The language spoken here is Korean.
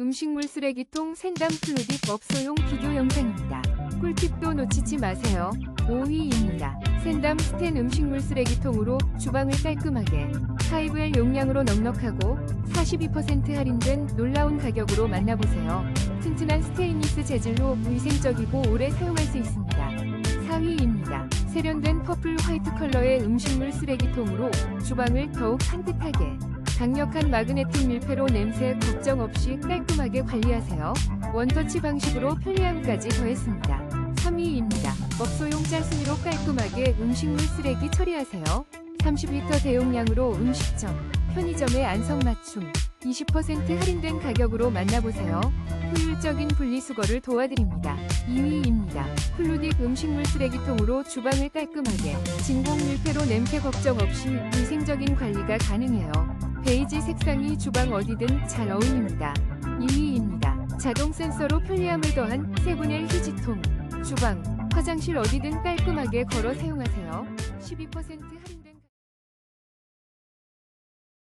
음식물 쓰레기통 샌담 플루딕 업소용 비교 영상입니다. 꿀팁도 놓치지 마세요. 5위입니다. 샌담 스텐 음식물 쓰레기통으로 주방을 깔끔하게 하이브엘 용량으로 넉넉하고 42% 할인된 놀라운 가격으로 만나보세요. 튼튼한 스테인리스 재질로 위생적이고 오래 사용할 수 있습니다. 4위입니다. 세련된 퍼플 화이트 컬러의 음식물 쓰레기통으로 주방을 더욱 산뜻하게 강력한 마그네틱 밀폐로 냄새 걱정 없이 깔끔하게 관리하세요. 원터치 방식으로 편리함까지 더했습니다. 3위입니다. 먹소용 짤순이로 깔끔하게 음식물 쓰레기 처리하세요. 30리터 대용량으로 음식점, 편의점의 안성맞춤, 20% 할인된 가격으로 만나보세요. 효율적인 분리수거를 도와드립니다. 2위입니다. 플루딕 음식물 쓰레기통으로 주방을 깔끔하게 진공 밀폐로 냄새 걱정 없이 위생적인 관리가 가능해요. 베이지 색상이 주방 어디든 잘 어울립니다. 2위입니다. 자동 센서로 편리함을 더한 세븐엘 휴지통. 주방, 화장실 어디든 깔끔하게 걸어 사용하세요. 12% 할인된